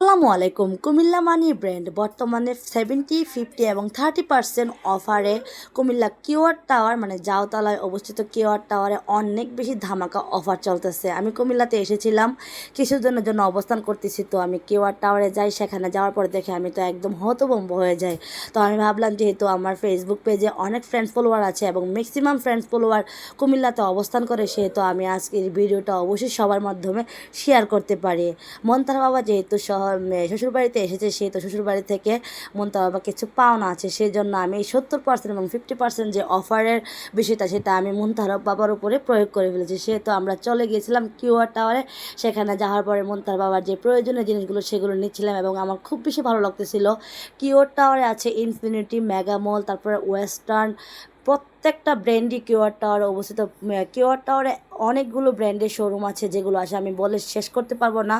আসসালামু আলাইকুম। Comilla money brand বর্তমানে সেভেন্টি ফিফটি এবং থার্টি পার্সেন্ট অফারে কুমিল্লা কিওয়ার টাওয়ার মানে জাওতলায় অবস্থিত কিওয়ার টাওয়ারে অনেক বেশি ধামাকা অফার চলতেছে। আমি কুমিল্লাতে এসেছিলাম, কিছুদিনের জন্য অবস্থান করতেছি, তো আমি কিওয়ার টাওয়ারে যাই, সেখানে যাওয়ার পরে দেখে আমি তো একদম হতভম্ব হয়ে যাই। তো আমি ভাবলাম যেহেতু আমার ফেসবুক পেজে অনেক ফ্রেন্ডস ফলোয়ার আছে এবং ম্যাক্সিমাম ফ্রেন্ডস ফলোয়ার কুমিল্লাতে অবস্থান করে, সেহেতু আমি আজকের ভিডিওটা অবশ্যই সবার মাধ্যমে শেয়ার করতে পারি। মন্তার বাবা যেহেতু শহর শ্বশুরবাড়িতে এসেছে সেহেতু শ্বশুরবাড়ি থেকে মন্তার বাবা কিছু পাওনা আছে সেই জন্য আমি সত্তর পার্সেন্ট এবং ফিফটি পার্সেন্ট যে অফারের বিষয়টা, সেটা আমি মন্তার বাবার উপরে প্রয়োগ করে ফেলেছি। সে তো আমরা চলে গিয়েছিলাম কিউআর টাওয়ারে সেখানে যাওয়ার পরে মন্তার বাবার যে প্রয়োজনীয় জিনিসগুলো, সেগুলো নিচ্ছিলাম এবং আমার খুব বেশি ভালো লাগতেছিল। কিওর টাওয়ারে আছে ইনফিনিটি মেগামল তারপরে ওয়েস্টার্ন প্রত্যেকটা ব্র্যান্ডই কিওয়ার টাওয়ারে অবস্থিত কিওয়ার টাওয়ারে অনেকগুলো ব্র্যান্ডের শোরুম আছে যেগুলো আছে আমি বলে শেষ করতে পারব না।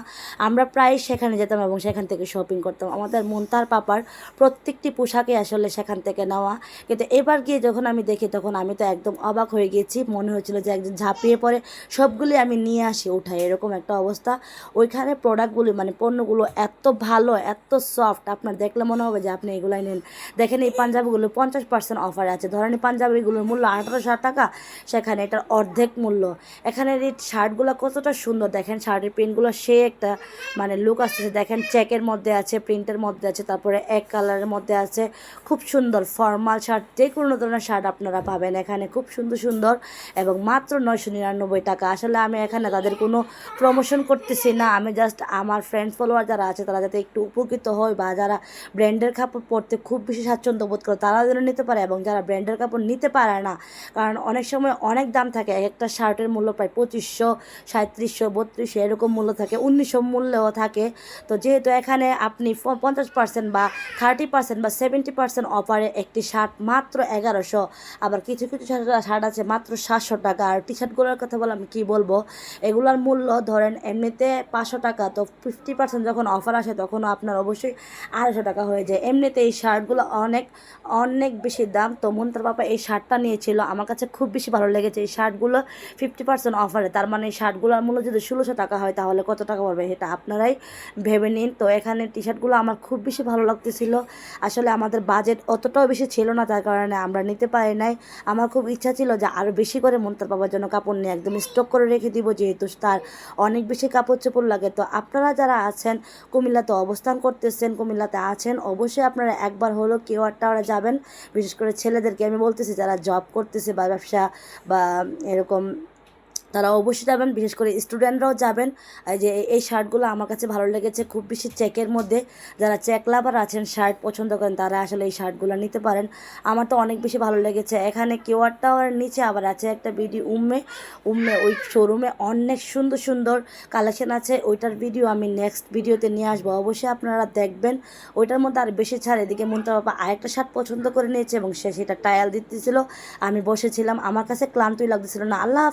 আমরা প্রায় সেখানে যেতাম এবং সেখান থেকে শপিং করতাম। আমাদের মন্তার পাপার প্রত্যেকটি পোশাকে আসলে সেখান থেকে নেওয়া। কিন্তু এবার গিয়ে যখন আমি দেখি, তখন আমি তো একদম অবাক হয়ে গেছি মনে হচ্ছিল যে একজন ঝাঁপিয়ে পড়ে, সবগুলি আমি নিয়ে আসি উঠাই এরকম একটা অবস্থা। ওইখানে প্রোডাক্টগুলি মানে পণ্যগুলো এত ভালো, এত সফট আপনার দেখলে মনে হবে যে আপনি এগুলাই নেন। দেখেন এই পাঞ্জাবিগুলো, পঞ্চাশ পার্সেন্ট অফার আছে। ধরেন এই পাঞ্জাবিগুলোর মূল্য আঠারোশো টাকা? সেখানে এটার অর্ধেক মূল্য। এখানের এই শার্টগুলো কতটা সুন্দর, দেখেন শার্টের প্রিন্টগুলো সে একটা মানে লুক আসতেছে। দেখেন চেকের মধ্যে আছে প্রিন্টের মধ্যে আছে, তারপরে এক কালারের মধ্যে আছে। খুব সুন্দর ফর্মাল শার্ট যে কোনো ধরনের শার্ট আপনারা পাবেন এখানে। খুব সুন্দর সুন্দর এবং মাত্র নয়শো নিরানব্বই টাকা। আসলে আমি এখানে তাদের কোনো প্রমোশন করতেছি না। আমি জাস্ট আমার ফ্রেন্ড ফলোয়ার যারা আছে, তারা যাতে একটু উপকৃত হয় বা যারা ব্র্যান্ডের কাপড় পরতে খুব বেশি স্বাচ্ছন্দ্য বোধ করে তারা যেন নিতে পারে এবং যারা ব্র্যান্ডের কাপড় নিতে পারে না। কারণ অনেক সময় অনেক দাম থাকে। এক একটা শার্টের মূল্য প্রায় পঁচিশশো সাঁত্রিশশো বত্রিশশো এরকম মূল্য থাকে। উনিশশো মূল্যও থাকে। তো যেহেতু এখানে আপনি পঞ্চাশ পার্সেন্ট বা থার্টি পার্সেন্ট বা সেভেন্টি পার্সেন্ট অফারে একটি শার্ট মাত্র এগারোশো, আবার কিছু কিছু শার্ট- শার্ট আছে মাত্র সাতশো টাকা। আর টি শার্টগুলোর কথা বলে আমি কী বলব? এগুলোর মূল্য ধরেন এমনিতে পাঁচশো টাকা। তো ফিফটি পার্সেন্ট যখন অফার আসে তখন আপনার অবশ্যই আড়াইশো টাকা হয়ে যায়। এমনিতে এই শার্টগুলো অনেক অনেক বেশি দাম। তো মন্ত্র বাবা এই শার্টটা নিয়েছিল। আমার কাছে খুব বেশি ভালো লেগেছে। এই শার্টগুলো ফিফটি পার্সেন্ট অফারে। তার মানে এই শার্টগুলোর মূল্য যদি ষোলোশো টাকা হয়, তাহলে কত টাকা পড়বে সেটা আপনারাই ভেবে নিন। তো এখানে টি শার্টগুলো আমার খুব বেশি ভালো লাগতেছিল। আসলে আমাদের বাজেট অতটাও বেশি ছিল না, তার কারণে আমরা নিতে পারি নাই। আমার খুব ইচ্ছা ছিল যে আরও বেশি করে মন্ত্র বাবার জন্য কাপড় নিয়ে একদম স্টক করে রেখে দিব, যেহেতু তার অনেক বেশি কাপড় চোপড় লাগে। তো আপনারা যারা আছেন, কুমিল্লাতে অবস্থান করতেছেন, কুমিল্লাতে আছেন, অবশ্যই আপনারা একবার হলো কেউ টাওয়ারে যাবেন। বিশেষ করে ছেলেদেরকে আমি বলতেছি, যারা জব করতেছে বা ব্যবসা বা এরকম তারা অবশ্যই যাবেন, বিশেষ করে স্টুডেন্টরাও যাবেন। যে এই শার্টগুলো আমার কাছে ভালো লেগেছে, খুব বেশি চেকের মধ্যে যারা চেক লাভার আছেন শার্ট পছন্দ করেন, তারা আসলে এই শার্টগুলো নিতে পারেন। আমার তো অনেক বেশি ভালো লেগেছে। এখানে কেওয়ার টাওয়ার নিচে আবার আছে একটা ভিডিও উম্মে উম্মে ওই শোরুমে অনেক সুন্দর সুন্দর কালেকশন আছে। ওইটার ভিডিও আমি নেক্সট ভিডিওতে নিয়ে আসব। অবশ্যই আপনারা দেখবেন। ওইটার মধ্যে আর বেশি ছাড়, এদিকে মন্ত্র বাবা আরেকটা শার্ট পছন্দ করে নিয়েছে এবং সে সেটা টায়াল দিতেছিল। আমি বসেছিলাম। আমার কাছে ক্লান্তই লাগতেছিল না। আল্লাহ।